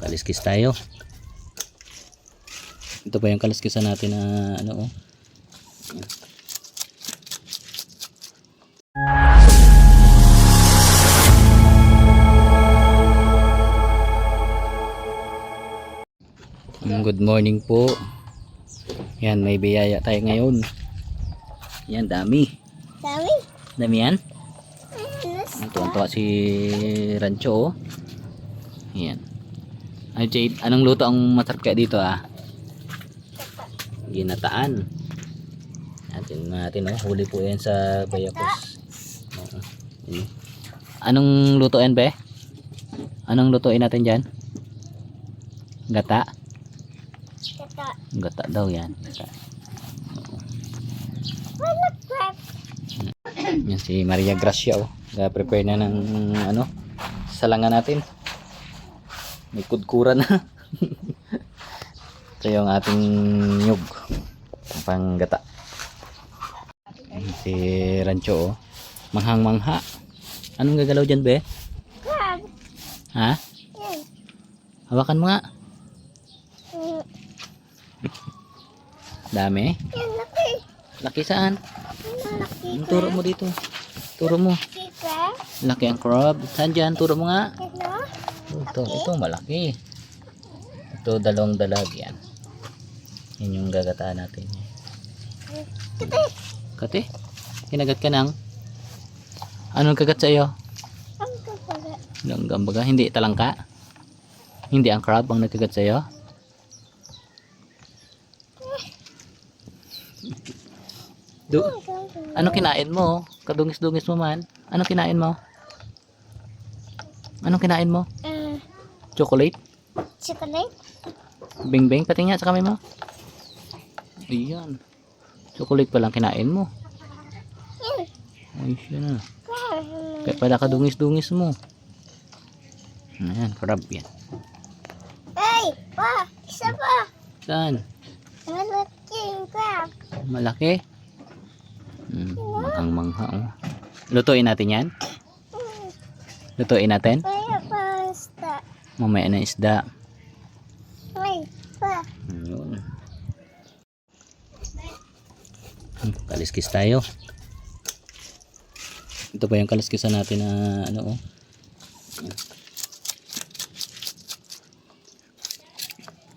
Kaliskis tayo. Ito pa yung kaliskisan natin na ano oh. Mm, Good morning po. Yan, may biyaya tayo ngayon. Yan, dami. Dami. Dami yan. Yes. Ang tuwa si Rancho oh. Yan. Ay, Jade, anong luto ang masarap kaya dito ah? Ginataan. Natin natin oh, huli po yan sa Bayakos. Oo. Yun. Anong lutoin be? Anong lutuin natin diyan? Gata. Kata. Gata daw yan. Gata. Yan si Maria Gracia oh. prepare na ng ano, salangan natin. May kudkura na. Ito yung ating nyug. Ang Panggata. Si Rancho oh. Manghang mangha. Anong gagalaw dyan be? Ha? Hawakan mo nga. Mm, Dami. Laki. Saan? Turo mo dito. Turo mo. Laki ang crab. Saan dyan? Turo mo nga. Ito, ito malaki. Ito dalawang dalag yan. Yan yung gagataan natin. Kati. Kati, kinagat ka nang. Anong kagat sa iyo? Langgam baga, hindi talangka? Hindi ang crab ang nagkagat sa iyo? Do, ano kinain mo? Kadungis-dungis mo man. Ano kinain mo? Anong kinain mo? Uh, Chocolate? chocolate. Bing bing, pati nga sa kamay mo. Ayan. Chocolate pa lang kinain mo. Yan. Ay, siya na. Kaya pala kadungis-dungis mo. Ayan, crab yan. Ay, pa. Isa pa. Saan? Malaki yung crab. Malaki? Hmm, manghang mangha oh. Lutuin natin yan? Mm, Lutuin natin? Kaya pa. Mamaya na isda. Yun. Hmm, Kaliskis tayo. Ito pa yung kaliskisan natin na ano oh.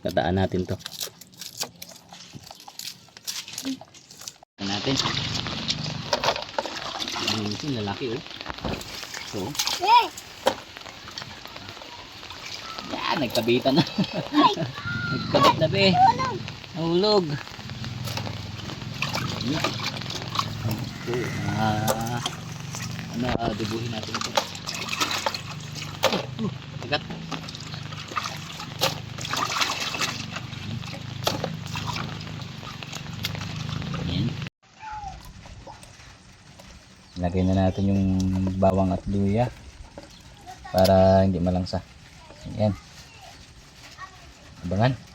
Kataan natin to. Kataan natin. Yung lalaki oh. So, Yan, nagkabitan na. Nagkabit na be. Nahulog. Ito, ah, ano, ah, dibuhin natin ito. Uh, uh. Ayan. Lagay na natin yung bawang at luya para hindi malangsa. Ayan. Abangan.